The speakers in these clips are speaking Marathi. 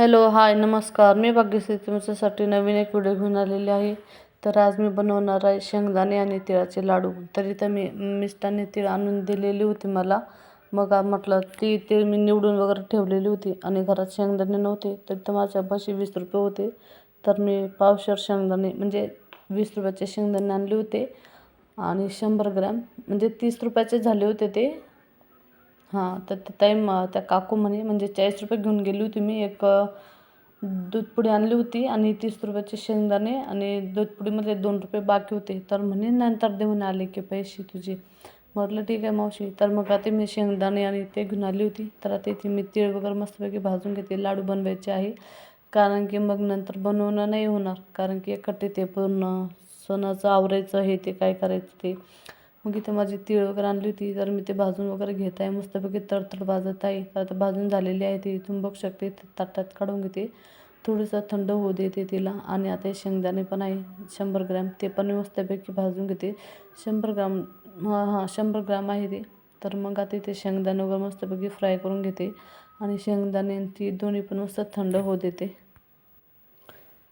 हॅलो हाय नमस्कार. मी भाग्यश्री तुमच्यासाठी नवीन एक व्हिडिओ घेऊन आलेली आहे. तर आज मी बनवणार आहे शेंगदाणे आणि तिळाचे लाडू. तर इथं मी मिष्टाने तीळ आणून दिलेली होती मला. मग म्हटलं ती तीळ मी निवडून वगैरे ठेवलेली होती आणि घरात शेंगदाणे नव्हते तर इथं माझ्यापाशी वीस रुपये होते. तर मी पावशर शेंगदाणे म्हणजे वीस रुपयाचे शेंगदाणे आणले होते आणि शंभर ग्रॅम म्हणजे तीस रुपयाचे झाले होते ते. हां तर ताई मग त्या काकू म्हणे म्हणजे चाळीस रुपये घेऊन गेली होती मी एक दूधपुडी आणली होती आणि तीस रुपयाचे शेंगदाणे आणि दूधपुडीमध्ये दोन रुपये बाकी होते. तर म्हणे नंतर देऊन आले की पैसे तुझे. म्हटलं ठीक आहे मावशी. तर मग आता मी शेंगदाणे आणि ते घेऊन आली होती. तर आता इथे मी तीळ वगैरे मस्तपैकी भाजून घेते लाडू बनवायचे आहे. कारण की मग नंतर बनवणं नाही होणार. कारण की एकटे ते पूर्ण सणाचं आवरायचं हे ते काय करायचं ते. मग इथं माझी तीळ वगैरे आणली होती तर मी ते भाजून वगैरे घेत आहे. मस्तपैकी तडतड भाजत आहे. तर आता भाजून झालेली आहे ती. इथून बघू शकते ते ताटात काढून घेते. थोडंसं थंड होऊ देते तिला. आणि आता शेंगदाणे पण आहे शंभर ग्रॅम. ते पण मी मस्तपैकी भाजून घेते. शंभर ग्राम हां हां शंभर ग्राम आहे ते. तर मग आता इथे शेंगदाणे वगैरे मस्तपैकी फ्राय करून घेते. आणि शेंगदाणे ती दोन्ही पण मस्त थंड होऊ देते.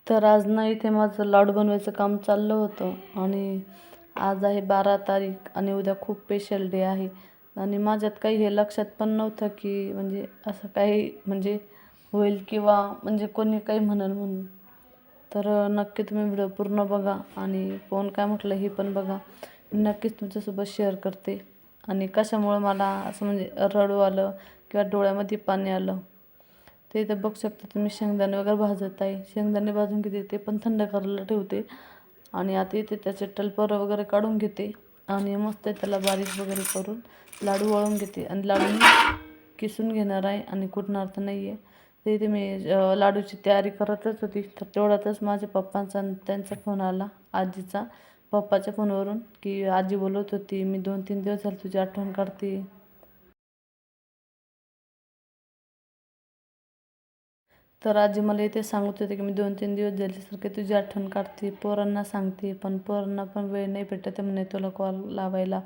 तर आज ना इथे माझं लाडू बनवायचं काम चाललं होतं. आणि आज आहे बारा तारीख आणि उद्या खूप स्पेशल डे आहे. आणि माझ्यात काही हे लक्षात पण नव्हतं की म्हणजे असं काही म्हणजे होईल किंवा म्हणजे कोणी काही म्हणेल म्हणून. तर नक्की तुम्ही व्हिडिओ पूर्ण बघा आणि कोण काय म्हटलं हे पण बघा. मी नक्कीच तुमच्यासोबत शेअर करते. आणि कशामुळं मला असं म्हणजे रडू आलं किंवा डोळ्यामध्ये पाणी आलं ते इथं बघू शकता तुम्ही शेंगदाणे वगैरे भाजत आहे. शेंगदाणे भाजून घेते ते पण थंड करायला ठेवते. आणि आता इथे त्याचे टलपरं वगैरे काढून घेते आणि मस्त त्याला बारीक वगैरे करून लाडू वळून घेते. आणि लाडू किसून घेणार आहे आणि कुठणार तर नाही आहे तर इथे मी लाडूची तयारी करतच होती. तर तेवढ्यातच माझ्या पप्पांचा त्यांचा फोन आला आजीचा. पप्पाच्या फोनवरून की आजी बोलत होती मी दोन तीन दिवस झाले तुझी आठवण काढते. तर आजी मला इथे सांगत होते की मी दोन तीन दिवस झाल्यासारखे तुझी आठवण काढते. पोरांना सांगते पण पोरांना पण वेळ नाही भेटत आहे म्हणे तुला कॉल लावायला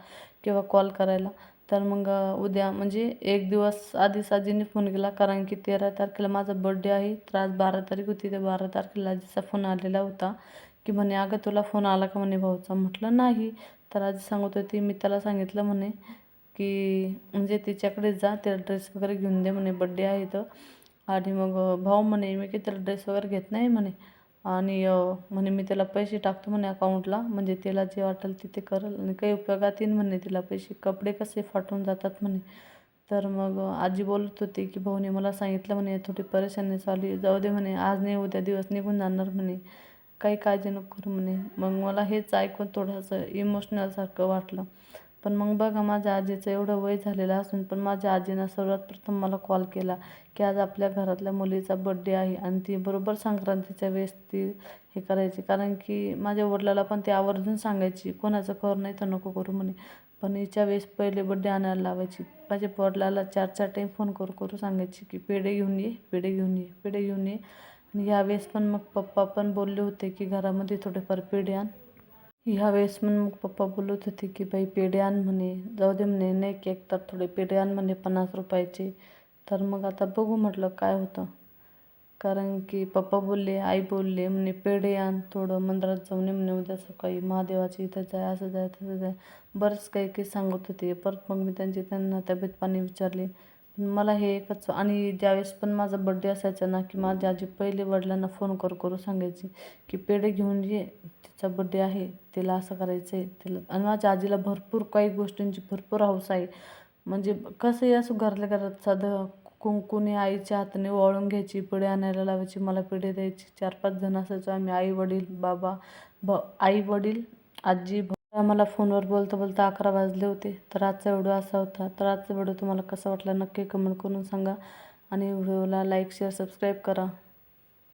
किंवा कॉल करायला. तर मग उद्या म्हणजे एक दिवस आधीच आजीने फोन केला कारण की तेरा तारखेला माझा बड्डे आहे. तर आज बारा तारीख होती तर बारा तारखेला आजीचा फोन आलेला होता की म्हणे अगं तुला फोन आला का म्हणे भाऊचा? म्हटलं नाही. तर आजी सांगत होती मी त्याला सांगितलं म्हणे की म्हणजे तिच्याकडे जा त्याला ड्रेस वगैरे घेऊन दे म्हणे बड्डे आहे तर आणि मग भाऊ म्हणे मी की त्याला ड्रेस वगैरे घेत नाही म्हणे. आणि म्हणे मी त्याला पैसे टाकतो म्हणे अकाउंटला म्हणजे त्याला जे वाटेल ते ते करेल. आणि काही उपयोगात येईन म्हणे तिला पैसे. कपडे कसे फाटून जातात म्हणे. तर मग आजी बोलत होती की भाऊने मला सांगितलं म्हणे थोडी परेशानी चालू आहे. जाऊ दे म्हणे आज नाही उद्या दिवस निघून जाणार म्हणे. काही काळजी नको करू म्हणे. मग मला हेच ऐकून थोडंसं इमोशनलसारखं वाटलं. पण मग बघा माझ्या आजीचं एवढं वय झालेलं असून पण माझ्या आजीनं सर्वात प्रथम मला कॉल केला की आज आपल्या घरातल्या मुलीचा बड्डे आहे आणि ती बरोबर संक्रांतीच्या वेळेस ती हे करायची. कारण की माझ्या वडिलाला पण ती आवर्जून सांगायची कोणाचं कर नाही तर नको करू म्हणे. पण हिच्या वेळेस पहिले बड्डे आणायला लावायची. माझ्या वडिलाला चार चार टाईम फोन करू करू सांगायची की पेढे घेऊन ये पेढे घेऊन ये पेढे घेऊन ये. आणि ह्यावेळेस पण मग पप्पा पण बोलले होते की घरामध्ये थोडेफार पेढे आण. ह्यावेळेस म्हणून मग पप्पा बोलत होते की बाई पेढे आण म्हणे जाऊ दे म्हणे नाही केक तर थोडे पेढे आण म्हणे पन्नास रुपयाचे. तर मग आता बघू म्हटलं काय होतं. कारण की पप्पा बोलले आई बोलले म्हणे पेढे आण थोडं मंदिरात जाऊन ये म्हणे उद्या सकाळी महादेवाची इथं जाय असं जाय तसं जाय. बरंच काही काही सांगत होते. परत मग मी त्यांची त्यांना तब्येत पाणी विचारली पण मला हे एकच आणि ज्यावेळेस पण माझा बड्डे असायचा ना की माझी आजी पहिले वडिलांना फोन कर करू सांगायची की पेढे घेऊन ये तिचा बड्डे आहे तिला असं करायचं आहे तिला आणि माझ्या आजीला भरपूर काही गोष्टींची भरपूर हौस आहे. म्हणजे कसंही असं घरातल्या घरात साधं कुंकुने आईच्या हाताने वाळून घ्यायची पेढे आणायला लावायची मला पेढे द्यायची. चार पाच जण असायचो आम्ही आई वडील बाबा भ आई वडील आजी आम्हाला फोनवर बोलता बोलता अकरा वाजले होते. तर आजचा व्हिडिओ असा होता. तर आजचा व्हिडिओ तुम्हाला कसा वाटला नक्की कमेंट करून सांगा आणि व्हिडिओला लाईक शेअर सबस्क्राईब करा.